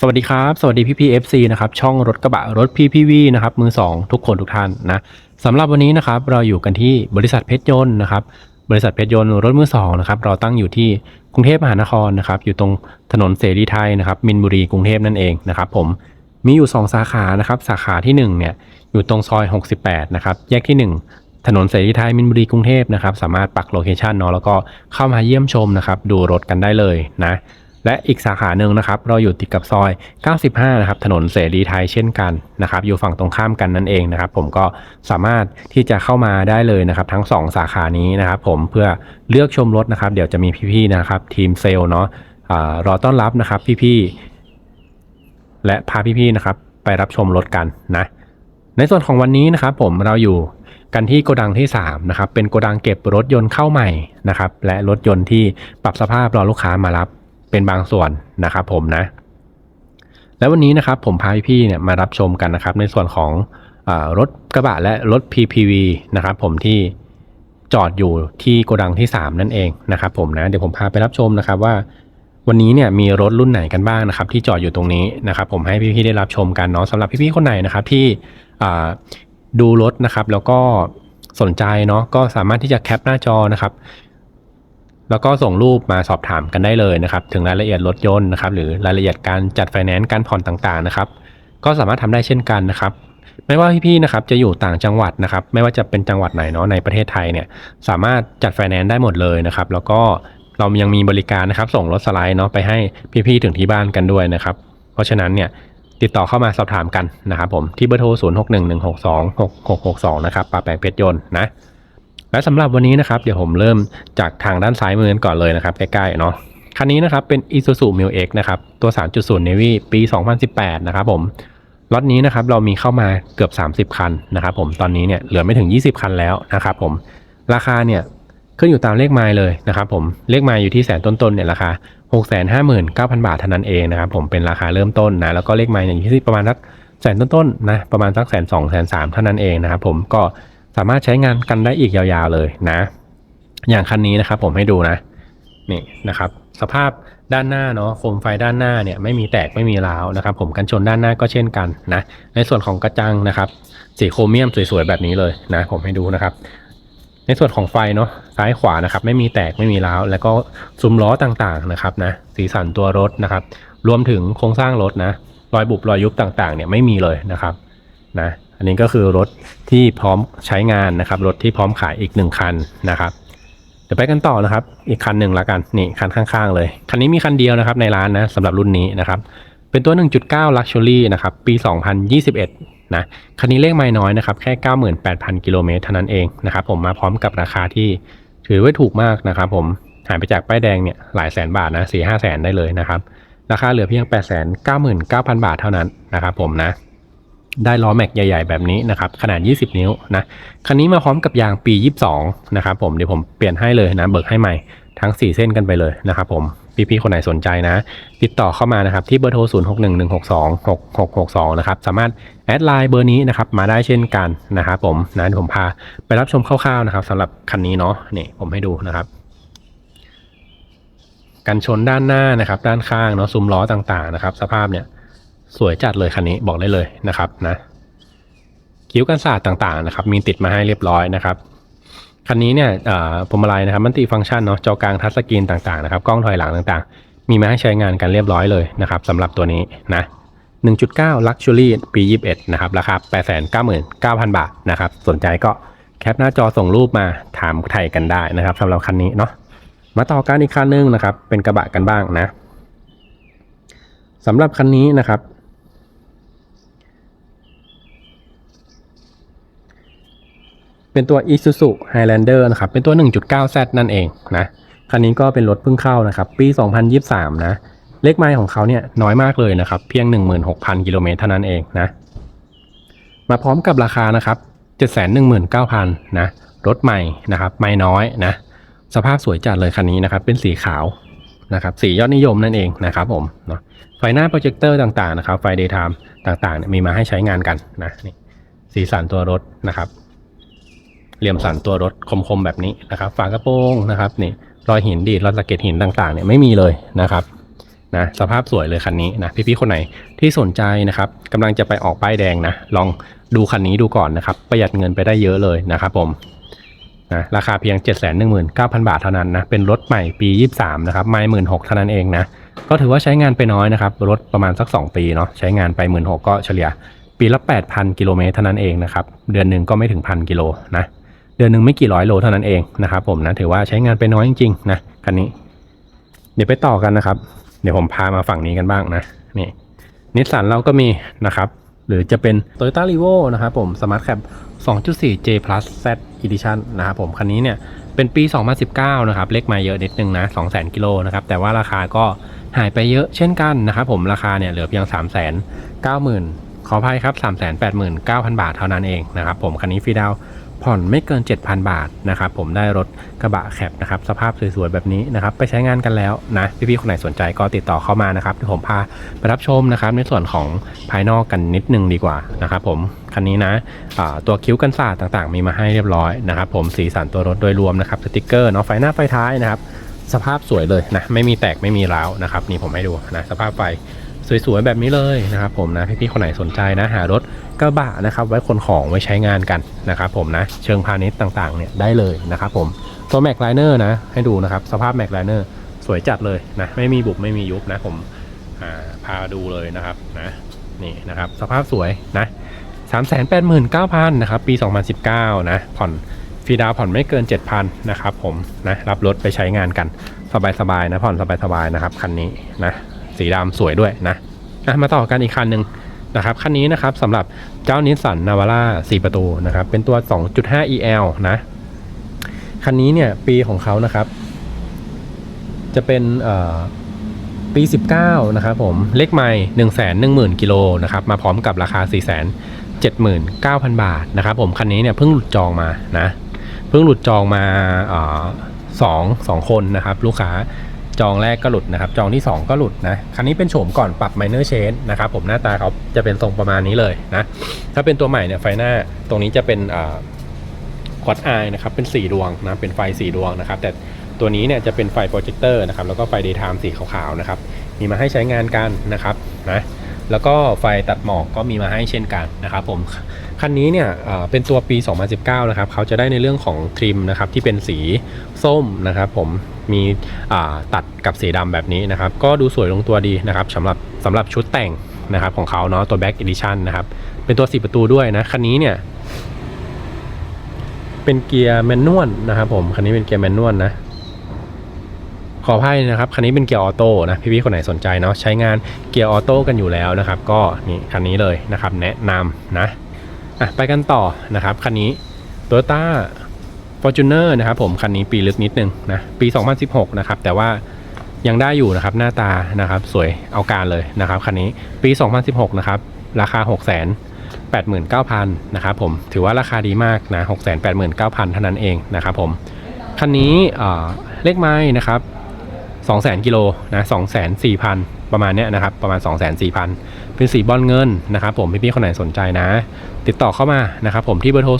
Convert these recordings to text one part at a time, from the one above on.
สวัสดีครับ สวัสดีพี่พีเอฟซีนะครับช่องรถกระบะรถพีพีวีนะครับมือสองทุกคนทุกท่านนะสำหรับวันนี้นะครับเราอยู่กันที่บริษัทเพชรยนต์นะครับบริษัทเพชรยนต์รถมือสองนะครับเราตั้งอยู่ที่กรุงเทพมหานครนะครับอยู่ตรงถนนเสรีไทยนะครับมินบุรีกรุงเทพนั่นเองนะครับผมมีอยู่ 2 สาขานะครับสาขาที่1เนี่ยอยู่ตรงซอย 68นะครับแยกที่ 1ถนนเสรีไทยมินบุรีกรุงเทพนะครับสามารถปักโลเคชันเนาะแล้วก็เข้ามาเยี่ยมชมนะครับดูรถกันได้เลยนะ และอีกสาขาหนึ่งนะครับเราอยู่ติดกับซอย 95 นะครับถนนเสรีไทยเช่นกันนะครับอยู่ฝั่งตรงข้ามกันนั่นเองนะครับผมก็สามารถที่จะเข้ามาได้เลยนะครับทั้ง 2 สาขานี้นะครับผมเพื่อเลือกชมรถนะครับ เดี๋ยวจะมีพี่ๆนะครับทีมเซลเนาะอารอต้อนรับนะครับพี่ๆและพาพี่ๆนะครับไปรับชมรถกันนะในส่วนของวันนี้นะครับผมเราอยู่กันที่โกดังที่3นะครับเป็นโกดังเก็บรถยนต์เข้าใหม่นะครับและรถยนต์ที่ปรับสภาพรอลูกค้ามารับ เป็นบางส่วนนะครับผมนะ แล้ววันนี้นะครับผมพาพี่ๆเนี่ยมารับชมกันนะครับ ในส่วนของอรถกระบะและรถ PPV นะครับผมที่จอดอยู่ที่โกดังที่ 3 นั่นเองนะครับผมนะเดี๋ยวผมพาไปรับชมนะครับว่าวันนี้เนี่ยมีรถรุ่นไหนกันบ้างนะครับ ที่จอดอยู่ตรงนี้นะครับ ผมให้พี่ๆได้รับชมกันเนาะสำหรับพี่ๆคนไหนนะครับที่ดูรถนะครับ แล้วก็สนใจเนาะก็สามารถที่จะแคปหน้าจอนะครับ แล้วก็ส่งรูปมาสอบถามกันได้เลยนะครับ ถึงรายละเอียดรถยนต์นะครับ หรือรายละเอียดการจัดไฟแนนซ์การผ่อนต่างๆนะครับ ก็สามารถทำได้เช่นกันนะครับ ไม่ว่าพี่ๆนะครับจะอยู่ต่างจังหวัดนะครับ ไม่ว่าจะเป็นจังหวัดไหนเนาะในประเทศไทยเนี่ย สามารถจัดไฟแนนซ์ได้หมดเลยนะครับ แล้วก็เรายังมีบริการนะครับ ส่งรถสไลด์เนาะไปให้พี่ๆถึงที่บ้านกันด้วยนะครับ เพราะฉะนั้นเนี่ยติดต่อเข้ามาสอบถามกันนะครับผมที่เบอร์โทร 0 6 1 1 6 2 6 6 6 2 นะครับปาแปงเพชรยนต์นะ และสำหรับวันนี้นะครับเดี๋ยวผมเริ่มจากทางด้านซ้ายมือกันก่อนเลยนะครับใกล้ๆเนาะคันนี้นะครับเป็น Isuzu m u X นะครับตัว 3.0 Navy ปี 2018 นะครับผมล็อตนี้นะครับเรามีเข้ามาเกือบ 30 คันนะครับผมตอนนี้เนี่ยเหลือไม่ถึง 20 คันแล้วนะครับผมราคาเนี่ยขึ้นอยู่ตามเลขไมล์เลยนะครับผมเลขไมล์อยู่ที่แสนต้นๆเนี่ยราคา 659,000 บาทเท่านั้นเองนะครับผมเป็นราคาเริ่มต้นนะแล้วก็เลขไมล์อย่างที่ประมาณสักแสนต้นๆนะประมาณสักแสนสองแสนสามเท่านั้นเองนะครับผมก็ สามารถใช้งานกันได้อีกยาวๆเลยนะ อย่างคันนี้นะครับผมให้ดูนะนี่นะครับสภาพด้านหน้าเนาะโคมไฟด้านหน้าเนี่ยไม่มีแตกไม่มีร้าวนะครับ ผมกันชนด้านหน้าก็เช่นกันนะในส่วนของกระจังนะครับสีโครเมียมสวยๆแบบนี้เลยนะ ผมให้ดูนะครับ ในส่วนของไฟเนาะซ้ายขวานะครับ ไม่มีแตกไม่มีร้าวแล้วก็ซุ้มล้อต่างๆนะครับนะสีสันตัวรถนะครับ รวมถึงโครงสร้างรถนะรอยบุบรอยยุบต่างๆ เนี่ยไม่มีเลยนะครับนะ อันนี้ก็คือรถที่พร้อมใช้งานนะครับ รถที่พร้อมขายอีกหนึ่งคันนะครับเดี๋ยวไปกันต่อนะครับ อีกคันหนึ่งละกันนี่คันข้างๆ เลย คันนี้มีคันเดียวนะครับในร้านนะสำหรับรุ่นนี้นะครับ เป็นตัว 1.9 Luxury นะครับ ปี 2021 นะคันนี้เลขไม่น้อยนะครับ แค่ 98,000 กิโลเมตรเท่านั้นเองนะครับ ผมมาพร้อมกับราคาที่ถือว่าถูกมากนะครับผมหายไปจากป้ายแดงเนี่ยหลายแสนบาทนะสี่ห้าแสนได้เลยนะครับ ราคาเหลือเพียง899,000บาทเท่านั้นนะครับผมนะ ได้ล้อแม็กใหญ่ๆแบบนี้นะครับขนาด 20 นิ้วนะคันนี้มาพร้อมกับยางปี 22 นะครับผมเดี๋ยวผมเปลี่ยนให้เลยนะเบิกให้ใหม่ทั้ง 4 เส้นกันไปเลยนะครับผมพี่ๆคนไหนสนใจนะ ติดต่อเข้ามานะครับที่เบอร์โทร 0 6 1 1 6 2 6 6 6 2 นะครับ สามารถแอดไลน์เบอร์นี้นะครับมาได้เช่นกันนะครับผมนะเดี๋ยวผมพาไปรับชมคร่าวๆนะครับสำหรับคันนี้เนาะนี่ผมให้ดูนะครับกันชนด้านหน้านะครับ ด้านข้างเนาะซุ้มล้อต่างๆนะครับ สภาพเนี่ย สวยจัดเลยคันนี้บอกได้เลยนะครับนะคิ้วกันศาสตร์ต่างๆนะครับ มีติดมาให้เรียบร้อยนะครับคันนี้เนี่ยเอ่อพวงมาลัยนะครับมันติฟังก์ชันเนาะจอกลางทัชสกรีนต่างๆนะครับกล้องถอยหลังต่างๆ มีมาให้ใช้งานกันเรียบร้อยเลยนะครับสำหรับตัวนี้นะ1.9 Luxury ปี 21 นะครับ ราคา 899,000 บาทนะครับ สนใจก็แคปหน้าจอส่งรูปมาถามไทยกันได้นะครับสำหรับคันนี้เนาะมาต่อกันอีกคันนึงนะครับ เป็นกระบะกันบ้างนะสำหรับคันนี้นะครับ เป็นตัว Isuzu Highlander นะครับ เป็นตัว 1.9Z นั่นเองนะ คันนี้ก็เป็นรถเพิ่งเข้านะครับ ปี 2023 นะ เลขไมล์ของเขาเนี่ยน้อยมากเลยนะครับ เพียง 16,000 กิโลเมตรเท่านั้นเองนะ มาพร้อมกับราคานะครับ 719,000 นะ รถใหม่นะครับ ไม่น้อยนะ สภาพสวยจัดเลยคันนี้นะครับ เป็นสีขาวนะครับ สียอดนิยมนั่นเองนะครับผมเนาะ ไฟหน้าโปรเจคเตอร์ต่างๆนะครับ ไฟ daytime ต่างๆ มีมาให้ใช้งานกันนะนี่สีสันตัวรถนะครับ เหลี่ยมสันตัวรถคมๆ แบบนี้นะครับ ฝากระโปรงนะครับนี่รอยหินดีดรอยสะเก็ดหินต่างๆเนี่ยไม่มีเลยนะครับนะสภาพสวยเลยคันนี้นะพี่ๆคนไหนที่สนใจนะครับกำลังจะไปออกป้ายแดงนะลองดูคันนี้ดูก่อนนะครับ ประหยัดเงินไปได้เยอะเลยนะครับผมนะราคาเพียง 7 1 9 0 0 0 บาทเท่านั้นนะเป็นรถใหม่ปี 23 นะครับไม่หมื่นหกเท่านั้นเองนะก็ถือว่าใช้งานไปน้อยนะครับ รถประมาณสัก 2 ปีเนาะใช้งานไป1 6ื่นก็เฉลี่ย ปีละ 8,000 กิโลเมตรเท่านั้นเองนะครับ เดือนหนึ่งก็ไม่ถึงพันกิโลนะ เดือนหนึ่งไม่กี่ร้อยโลเท่านั้นเองนะครับผมนะถือว่าใช้งานไปน้อยจริงๆนะคันนี้ เดี๋ยวไปต่อกันนะครับ เดี๋ยวผมพามาฝั่งนี้กันบ้างนะนี่นิสสันเราก็มีนะครับหรือจะเป็น Toyota r e v o นะครับผม Smart Cap 2.4 J Plus Z Edition นะครับผม คันนี้เนี่ยเป็นปี 2019 นะครับ เลขมาเยอะนิดนึงนะ 200,000 กิโลนะครับ แต่ว่าราคาก็หายไปเยอะเช่นกันนะครับผม ราคาเนี่ยเหลือเพียง 390,000 ขออภัยครับ 389,000 บาทเท่านั้นเองนะครับผม คันนี้ฟรีดาว ผ่อนไม่เกิน 7,000 บาทนะครับผมได้รถกระบะแคปนะครับสภาพสวยๆแบบนี้นะครับไปใช้งานกันแล้วนะพี่ๆคนไหนสนใจก็ติดต่อเข้ามานะครับเดี๋ยวผมพาไปรับชมนะครับในส่วนของภายนอกกันนิดนึงดีกว่านะครับผมคันนี้นะอ่าตัวคิ้วกันศาสตร์ต่างๆ มีมาให้เรียบร้อยนะครับผมสีสันตัวรถโดยรวมนะครับสติกเกอร์เนาะไฟหน้าไฟท้ายนะครับสภาพสวยเลยนะไม่มีแตกไม่มีร้าวนะครับนี่ผมให้ดูนะสภาพไฟ สวยๆแบบนี้เลยนะครับผมนะพี่ๆคนไหนสนใจนะหารถกระบะนะครับไว้ขนของไว้ใช้งานกันนะครับผมนะเชิงพาณิชย์ต่างๆเนี่ยได้เลยนะครับผมตัวแม็กไลเนอร์นะให้ดูนะครับสภาพแม็กไลเนอร์สวยจัดเลยนะไม่มีบุบไม่มียุบนะผมาพาดูเลยนะครับนะนี่นะครับสภาพสวยนะ3 8 9 0 0 0นะครับปี 2019 นะผ่อนฟรีดาวผ่อนไม่เกิน 7,000นะครับผมนะรับรถไปใช้งานกันสบายๆนะผ่อนสบายๆนะครับคันนี้นะ สีดำสวยด้วยนะอะมาต่อกันอีกคันหนึ่งนะครับคันนี้นะครับสำหรับเจ้านิสสันนาวาร่า4ประตูนะครับเป็นตัว 2.5 EL นะคันนี้เนี่ยปีของเขานะครับ จะเป็นเอ่อปี 19 นะครับผมเลขไม่1 1 0 0 0 0 กิโลนะครับมาพร้อมกับราคา 4 7 9 0 0 0 บาทนะครับผมคันนี้เนี่ยเพิ่งหลุดจองมานะเพิ่งหลุดจองมาสองสองคนนะครับ ลูกค้า จองแรกก็หลุดนะครับ จองที่ 2 ก็หลุดนะ คันนี้เป็นโฉมก่อนปรับ minor change นะครับผมหน้าตาเขาจะเป็นทรงประมาณนี้เลยนะ ถ้าเป็นตัวใหม่เนี่ยไฟหน้าตรงนี้จะเป็นควอดไอนะครับ เป็น 4 ดวงนะ เป็นไฟ 4 ดวงนะครับ แต่ตัวนี้เนี่ยจะเป็นไฟโปรเจคเตอร์นะครับ แล้วก็ไฟเดย์ไทม์สีขาวๆนะครับ มีมาให้ใช้งานกันนะครับนะ แล้วก็ไฟตัดหมอกก็มีมาให้เช่นกันนะครับผมคันนี้เนี่ยเป็นตัวปี 2019 นะครับเขาจะได้ในเรื่องของทริมนะครับที่เป็นสีส้มนะครับผมมีตัดกับสีดำแบบนี้นะครับ ก็ดูสวยลงตัวดีนะครับสำหรับสำหรับชุดแต่งนะครับของเขาเนาะตัว Back Edition นะครับ เป็นตัว 4 ประตูด้วยนะ คันนี้เนี่ย เป็นเกียร์แมนนวลนะครับผม คันนี้เป็นเกียร์แมนนวลนะ ขออภัยนะครับ คันนี้เป็นเกียร์ออโต้นะ พี่ๆคนไหนสนใจเนาะใช้งานเกียร์ออโต้กันอยู่แล้วนะครับ ก็นี่คันนี้เลยนะครับ แนะนำนะอะไปกันต่อนะครับ คันนี้ Toyota Fortuner นะครับผมคันนี้ปีลึกนิดนึงนะปี 2016 นะครับ แต่ว่ายังได้อยู่นะครับหน้าตานะครับสวยเอาการเลยนะครับคันนี้ปี 2016 นะครับ ราคา6 8 9 0 0 0นะครับผมถือว่าราคาดีมากนะ6 8 9 0 0 0 เท่านั้นเองนะครับผมคันนี้เอ่อเลขไม้นะครับ 2 0 0 0 0กิโลนะ204,000 ประมาณเนี้ยนะครับ ประมาณ204,000 เป็นสีบอลเงินนะครับผมพี่ๆคนไหนสนใจนะ ติดต่อเข้ามานะครับผมที่เบอร์โทร 061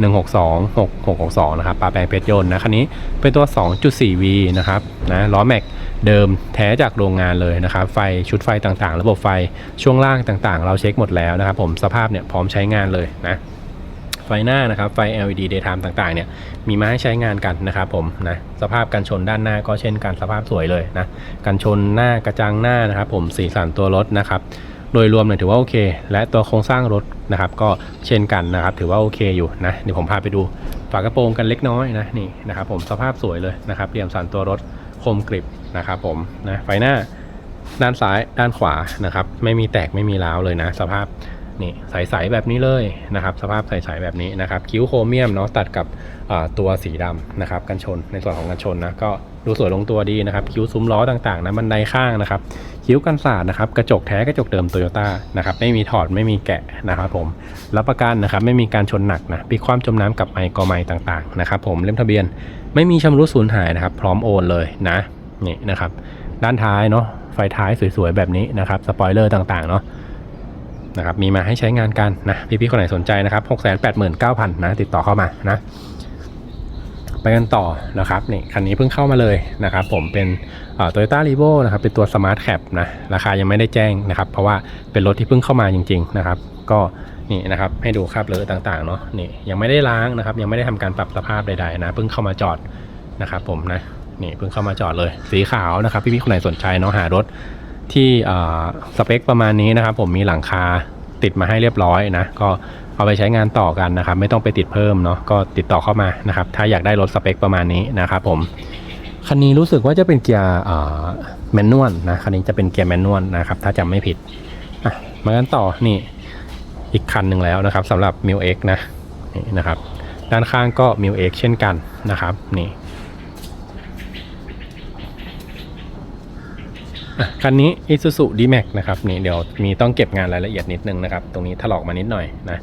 162 6662 นะครับปลาแปลงเพชรยนต์นะคันนี้เป็นตัว 2.4V นะครับนะล้อแม็กเดิมแท้จากโรงงานเลยนะครับ ไฟชุดไฟต่างๆ ระบบไฟช่วงล่างต่างๆ เราเช็คหมดแล้วนะครับผมสภาพเนี่ยพร้อมใช้งานเลยนะ ไฟหน้านะครับ ไฟ LED daytime ต่างๆเนี่ย มีมาให้ใช้งานกันนะครับผมนะ สภาพกันชนด้านหน้าก็เช่นกันสภาพสวยเลยนะ กันชนหน้ากระจังหน้านะครับ ผมสีสันตัวรถนะครับ โดยรวมเนี่ยถือว่าโอเค และตัวโครงสร้างรถนะครับ ก็เช่นกันนะครับ ถือว่าโอเคอยู่นะ เดี๋ยวผมพาไปดูฝากระโปรงกันเล็กน้อยนะนี่นะครับ ผมสภาพสวยเลยนะครับ เหลี่ยมสันตัวรถคมกริบนะครับ ผมนะไฟหน้าด้านซ้ายด้านขวานะครับ ไม่มีแตกไม่มีร้าวเลยนะ สภาพ นี่ใสๆแบบนี้เลยนะครับสภาพใสๆแบบนี้นะครับคิ้วโครเมียมเนาะตัดกับตัวสีดำนะครับกันชนในส่วนของกันชนนะก็ดูสวยลงตัวดีนะครับคิ้วซุ้มล้อต่างๆนะบันไดข้างนะครับคิ้วกันสาดนะครับกระจกแท้กระจกเดิมโตโยต้านะครับไม่มีถอดไม่มีแกะนะครับผมรับประกันนะครับไม่มีการชนหนักนะปีความจมน้ำกับไมค์กอไมต่างๆนะครับผมเล่มทะเบียนไม่มีชำรุดสูญหายนะครับพร้อมโอนเลยนะนี่นะครับด้านท้ายเนาะไฟท้ายสวยๆแบบนี้นะครับสปอยเลอร์ต่างๆเนาะ นะครับมีมาให้ใช้งานกันนะพี่ๆคนไหนสนใจนะครับ6 8 9 0 0 0นะติดต่อเข้ามานะไปกันต่อนะครับนี่คันนี้เพิ่งเข้ามาเลยนะครับผมเป็นโตโยต้ารีโวนะครับเป็นตัวสมาร์ทแคปนะราคายังไม่ได้แจ้งนะครับ เพราะว่าเป็นรถที่เพิ่งเข้ามาจริง ๆนะครับ ก็นี่นะครับให้ดูคราบเลอะต่างๆเนาะนี่ยังไม่ได้ล้างนะครับ ยังไม่ได้ทำการปรับสภาพใดๆนะเพิ่งเข้ามาจอดนะครับผมนะนี่เพิ่งเข้ามาจอดเลย สีขาวนะครับพี่ๆคนไหนสนใจเนาะหารถ ที่สเปคประมาณนี้นะครับ ผมมีหลังคาติดมาให้เรียบร้อยนะ ก็เอาไปใช้งานต่อกันนะครับ ไม่ต้องไปติดเพิ่มเนาะก็ติดต่อเข้ามานะครับ ถ้าอยากได้รถสเปคประมาณนี้นะครับ ผมคันนี้รู้สึกว่าจะเป็นเกียร์แมนนวลนะคันนี้จะเป็นเกียร์แมนนวลนะครับ ถ้าจำไม่ผิดมากันต่อนี่อีกคันหนึ่งแล้วนะครับสำหรับ m ิ x นะนี่นะครับ ด้านข้างก็ m ิ x เช่นกันนะครับ นี่อะ คันนี้ Isuzu D-Max นะครับนี่เดี๋ยวมีต้องเก็บงานรายละเอียดนิดนึงนะครับ ตรงนี้ถลอกมานิดหน่อยนะ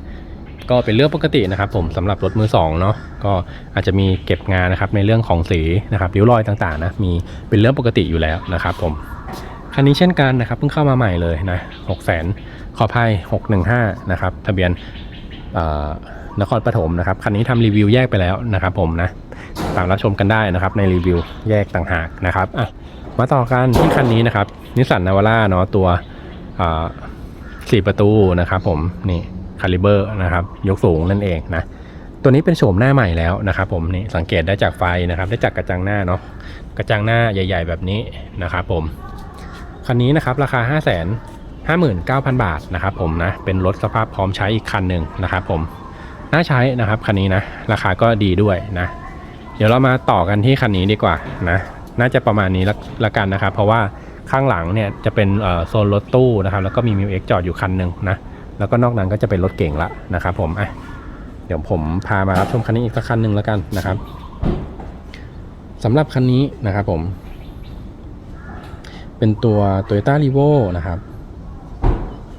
ก็เป็นเรื่องปกตินะครับ ผมสำหรับรถมือสองเนาะก็อาจจะมีเก็บงานนะครับในเรื่องของสีนะครับริ้วรอยต่างๆนะมีเป็นเรื่องปกติอยู่แล้วนะครับ ผมคันนี้เช่นกันนะครับเพิ่งเข้ามาใหม่เลยนะหกแสนขอภัยหกหนึ่งห้านะครับทะเบียนนครปฐมนะครับคันนี้ทำรีวิวแยกไปแล้วนะครับ ผมนะตามรับชมกันได้นะครับในรีวิวแยกต่างหากนะครับอะ มาต่อกันที่คันนี้นะครับนิสสันนาวาร่าเนาะตัวสี่ประตูนะครับผมนี่คาลิเบอร์นะครับยกสูงนั่นเองนะตัวนี้เป็นโฉมหน้าใหม่แล้วนะครับผมนี่สังเกตได้จากไฟนะครับ ได้จากกระจังหน้าเนาะกระจังหน้าใหญ่ ๆ แบบนี้นะครับผมคันนี้นะครับราคา 5 5 9 0 0 0 บาทนะครับผมนะเป็นรถสภาพพร้อมใช้อีกคันหนึ่งนะครับผมน่าใช้นะครับคันนี้นะราคาก็ดีด้วยนะ เดี๋ยวเรามาต่อกันที่คันนี้ดีกว่านะ น่าจะประมาณนี้ละละกันนะครับ เพราะว่าข้างหลังเนี่ยจะเป็นโซนรถตู้นะครับแล้วก็มีมิวเอ็กจอดอยู่คันหนึ่งนะแล้วก็นอกนั้นก็จะเป็นรถเก่งละนะครับผมอะเดี๋ยวผมพามารับชมคันนี้อีกสักคันหนึ่งแล้วกันนะครับสำหรับคันนี้นะครับผม เป็นตัว Toyota r e v o นะครับ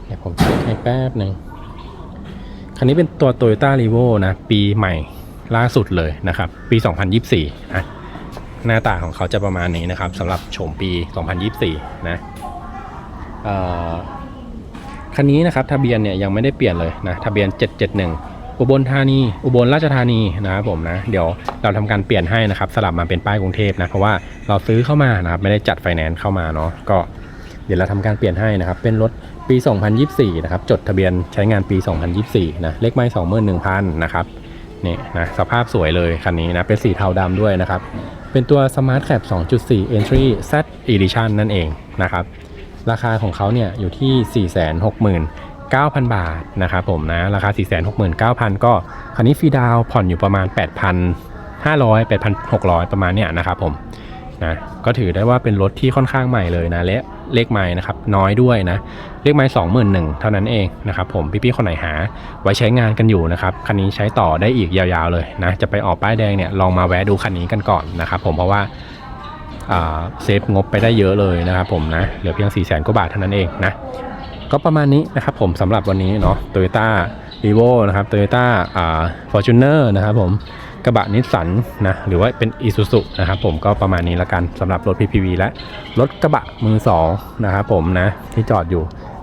เดี๋ยวผมเช็คให้แป๊บหนึ่งคันนี้เป็นตัว Toyota r e v o นะ ปีใหม่ล่าสุดเลยนะครับ ปี 2024นะ หน้าตาของเขาจะประมาณนี้นะครับสำหรับโฉมปี 2024 นะเอ่อคันนี้นะครับทะเบียนเนี่ยยังไม่ได้เปลี่ยนเลยนะทะเบียน 771 อุบลธานี อุบลราชธานีนะครับผมนะ เดี๋ยวเราทำการเปลี่ยนให้นะครับสลับมาเป็นป้ายกรุงเทพนะเพราะว่าเราซื้อเข้ามานะครับไม่ได้จัดไฟแนนซ์เข้ามาเนาะก็เดี๋ยวเราทำการเปลี่ยนให้นะครับเป็นรถปี 2024 นะครับจดทะเบียนใช้งานปี 2024 นะเลขไม้21,000 นะครับนี่นะสภาพสวยเลยคันนี้นะเป็นสีเทาดำด้วยนะครับ เป็นตัว Smart Cap 2.4 Entry Z Edition นั่นเองนะครับ ราคาของเขาเนี่ยอยู่ที่ 469,000 บาทนะครับผมนะ ราคา 469,000 ก็คันนี้ฟรีดาวผ่อนอยู่ประมาณ 8,500 8,600 ประมาณเนี่ยนะครับผม นะก็ถือได้ว่าเป็นรถที่ค่อนข้างใหม่เลยนะและเลขไม้นะครับน้อยด้วยนะเลขไม้21,000เท่านั้นเองนะครับผมพี่ๆคนไหนหา ไว้ใช้งานกันอยู่นะครับคันนี้ใช้ต่อได้อีกยาวๆเลยนะจะไปออกป้ายแดงเนี่ยลองมาแวะดูคันนี้กันก่อนนะครับผมเพราะว่าเซฟงบไปได้เยอะเลยนะครับผมนะเหลือเพียง4 0 0 0 0 0กว่าบาทเท่านั้นเองนะก็ประมาณนี้นะครับผมสำหรับวันนี้เนาะโตโยต้ารีโวนะครับโตโยต้าฟอร์จูเนอร์นะครับผม กระบะนิสสันนะหรือว่าเป็นอีซูซุนะครับผมก็ประมาณนี้ละกันสำหรับรถ PPV และรถกระบะมือ2นะครับผมนะที่จอดอยู่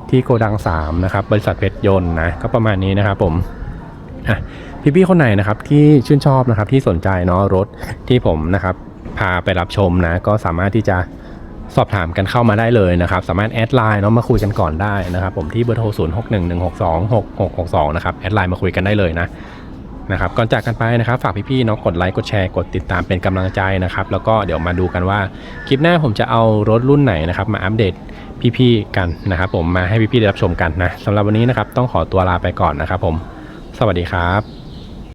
ที่โกดัง3นะครับบริษัทเพชรยนต์นะก็ประมาณนี้นะครับผมอ่พี่ๆคนไหนนะครับที่ชื่นชอบนะครับที่สนใจเนาะรถที่ผมนะครับพาไปรับชมนะก็สามารถที่จะสอบถามกันเข้ามาได้เลยนะครับ สามารถแอดไลน์เนาะมาคุยกันก่อนได้นะครับ ผมที่เบอร์โทร 0 6 1 1 6 2 6 6 6 2 นะครับ แอดไลน์มาคุยกันได้เลยนะ นะครับก่อนจากกันไปนะครับ ฝากพี่ๆเนาะกดไลค์กดแชร์กดติดตามเป็นกำลังใจนะครับ แล้วก็เดี๋ยวมาดูกันว่าคลิปหน้าผมจะเอารถรุ่นไหนนะครับ มาอัปเดตพี่ๆกันนะครับผมมาให้พี่ๆได้รับชมกันนะสำหรับวันนี้นะครับต้องขอตัวลาไปก่อนนะครับผม สวัสดีครับ